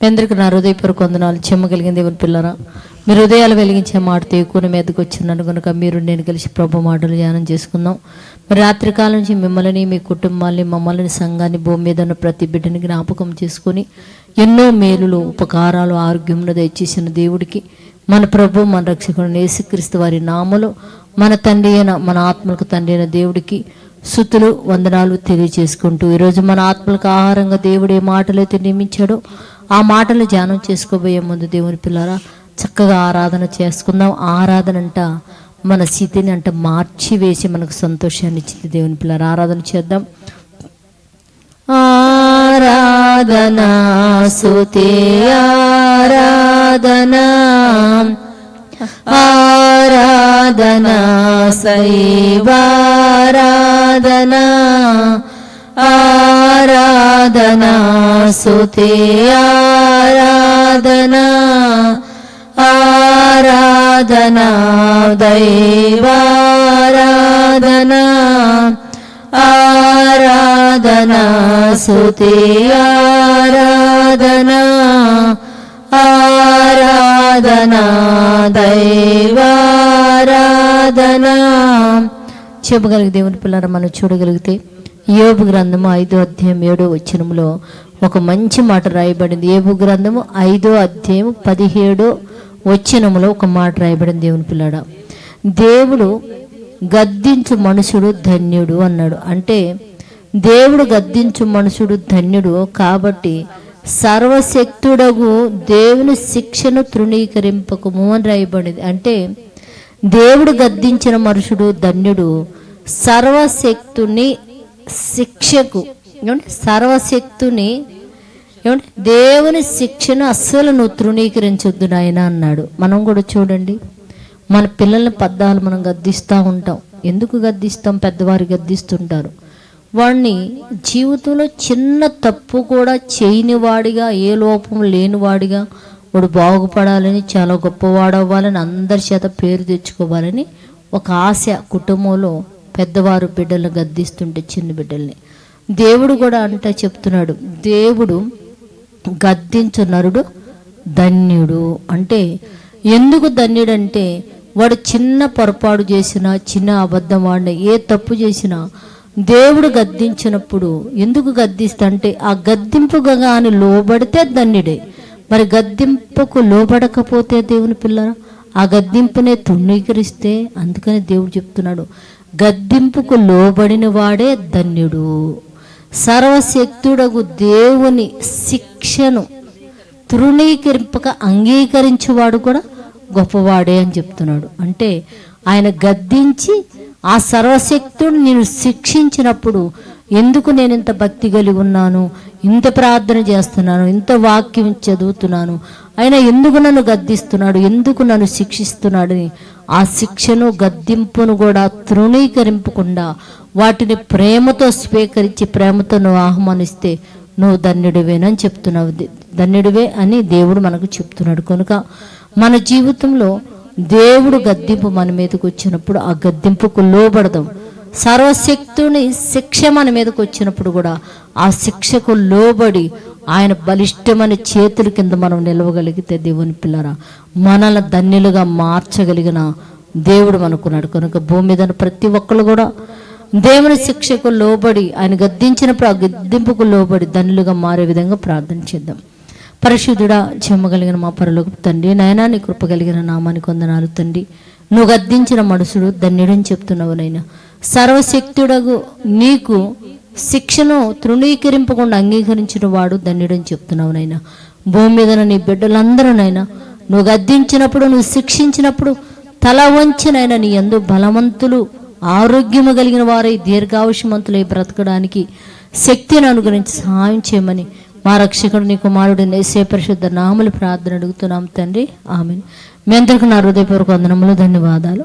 మీ అందరికీ నా హృదయపూర్వక వందనాలు. చెమ్మగలిగిన దేవుని పిల్లరా మీరు హృదయాలు వెలిగించే మాటతో ఎక్కువ మీదకి వచ్చినాను కనుక మీరు నేను కలిసి ప్రభు మాటలు ధ్యానం చేసుకుందాం. మరి రాత్రికాలం నుంచి మిమ్మల్ని మీ కుటుంబాన్ని మమ్మల్ని సంఘాన్ని భూమి మీద ఉన్న ప్రతి బిడ్డని జ్ఞాపకం చేసుకొని ఎన్నో మేలులు ఉపకారాలు ఆరోగ్యంలో దయచేసిన దేవుడికి మన ప్రభు మన రక్షకుడు యేసుక్రీస్తు వారి నామలు మన తండ్రి అయిన మన ఆత్మలకు తండ్రి అయిన దేవుడికి సుతులు వందనాలు తెలియజేసుకుంటూ ఈరోజు మన ఆత్మలకు ఆహారంగా దేవుడు ఏ మాటలైతే నియమించాడో. ఆ మాటలు ధ్యానం చేసుకోబోయే ముందు దేవుని పిల్లారా చక్కగా ఆరాధన చేసుకుందాం. ఆరాధన అంట మన స్థితిని అంట మార్చి వేసి మనకు సంతోషాన్ని ఇచ్చింది దేవుని పిల్లరా ఆరాధన చేద్దాం. ఆరాధనా సుతి ఆరా శైవారాధనా ఆరాధనా సుతి ఆరాధనా ఆరాధనా దైవారాధనా ఆరాధనా సుతి ఆరాధనా చెప్పగలిగే దేవుని పిల్లర మనం చూడగలిగితే యోబు గ్రంథము ఐదో అధ్యాయం ఏడో వచనంలో ఒక మంచి మాట రాయబడింది. ఏబు గ్రంథము ఐదో అధ్యాయం పదిహేడో వచ్చినములో ఒక మాట రాయబడింది దేవుని పిల్లడ దేవుడు గద్దించు మనుషుడు ధన్యుడు అన్నాడు. అంటే దేవుడు గద్దించు మనుషుడు ధన్యుడు కాబట్టి సర్వశక్తుడగు దేవుని శిక్షను తృణీకరింపకము అని రాయబడింది. అంటే దేవుడు గద్దించిన మనుషుడు ధన్యుడు సర్వశక్తుని శిక్షకు. ఏమంటే సర్వశక్తుని ఏమంటే దేవుని శిక్షను అస్సలు నువ్వు తృణీకరించొద్దు నాయన అన్నాడు. మనం కూడా చూడండి. మన పిల్లల్ని పద్దాలు మనం గద్దిస్తూ ఉంటాం. ఎందుకు గద్దిస్తాం? పెద్దవారు గద్దిస్తుంటారు. వాడిని జీవితంలో చిన్న తప్పు కూడా చేయని వాడిగా ఏ లోపం లేనివాడిగా వాడు బాగుపడాలని చాలా గొప్పవాడవ్వాలని అందరి చేత పేరు తెచ్చుకోవాలని ఒక ఆశ కుటుంబంలో పెద్దవారు బిడ్డలను గద్దిస్తుంటే చిన్న బిడ్డల్ని. దేవుడు కూడా అంట చెప్తున్నాడు దేవుడు గద్దించు నరుడు ధన్యుడు. అంటే ఎందుకు ధన్యుడంటే వాడు చిన్న పొరపాటు చేసినా చిన్న అబద్ధం వాడిన ఏ తప్పు చేసినా దేవుడు గద్దించినప్పుడు ఎందుకు గద్దిస్తా అంటే ఆ గద్దింపుగా కానీ లోబడితే ధన్యుడే. మరి గద్దింపుకు లోబడకపోతే దేవుని పిల్ల ఆ గద్దింపునే తృణీకరిస్తే అందుకని దేవుడు చెప్తున్నాడు గద్దింపుకు లోబడిన వాడే ధన్యుడు. సర్వశక్తుడగు దేవుని శిక్షను తృణీకరింపక అంగీకరించేవాడు కూడా గొప్పవాడే అని చెప్తున్నాడు. అంటే ఆయన గద్దించి ఆ సర్వశక్తుడు నేను శిక్షించినప్పుడు ఎందుకు నేను ఇంత భక్తి కలిగి ఉన్నాను? ఇంత ప్రార్థన చేస్తున్నాను? ఇంత వాక్యం చదువుతున్నాను? ఆయన ఎందుకు నన్ను గద్దిస్తున్నాడు? ఎందుకు నన్ను శిక్షిస్తున్నాడని? ఆ శిక్షను గద్దింపును కూడా తృణీకరింపకుండా వాటిని ప్రేమతో స్వీకరించి ప్రేమతో నువ్వు ఆహ్వానిస్తే నువ్వు ధన్యుడివేనని చెప్తున్నావు. ధన్యుడివే అని దేవుడు మనకు చెప్తున్నాడు. కనుక మన జీవితంలో దేవుడు గద్దింపు మన మీదకి వచ్చినప్పుడు ఆ గద్దింపుకు లోబడదాం. సర్వశక్తుని శిక్ష మన మీదకి వచ్చినప్పుడు కూడా ఆ శిక్షకు లోబడి ఆయన బలిష్టమైన చేతుల కింద మనం నిలవగలిగితే దేవుని పిల్లరా మనల్ని ధన్యులుగా మార్చగలిగిన దేవుడు మనకున్నాడు. కనుక భూమి మీద ప్రతి ఒక్కరు కూడా దేవుని శిక్షకు లోబడి ఆయన గద్దించినప్పుడు ఆ గద్దింపుకు లోబడి ధనులుగా మారే విధంగా ప్రార్థన చేద్దాం. పరిశుద్ధుడా చెమ్మగలిగిన మా పరలోకి తండ్రి నాయనా నీ కృపగలిగిన నామానికి వందనాలు తండ్రి. నువ్వు గద్దించిన మనుషుడు ధన్యుడని చెప్తున్నావు నైనా సర్వశక్తుడగు నీకు శిక్షను తృణీకరింపకుండా అంగీకరించిన వాడు ధన్యుడని చెప్తున్నావు నైనా భూమి మీద నీ బిడ్డలందరూ నైనా నువ్వు గద్దించినప్పుడు నువ్వు శిక్షించినప్పుడు తల వంచినైనా నీ ఎందు బలవంతులు ఆరోగ్యము కలిగిన వారై దీర్ఘాయుషమంతులై బ్రతకడానికి శక్తిని అనుగురించి సహాయం చేయమని మా రక్షకుడు నీ కుమారుడు నేసే పరిశుద్ధ నామలు ప్రార్థన అడుగుతున్నాం తండ్రి. ఆమె మీ అందరికీ నా హృదయపూర్వక వందనములు ధన్యవాదాలు.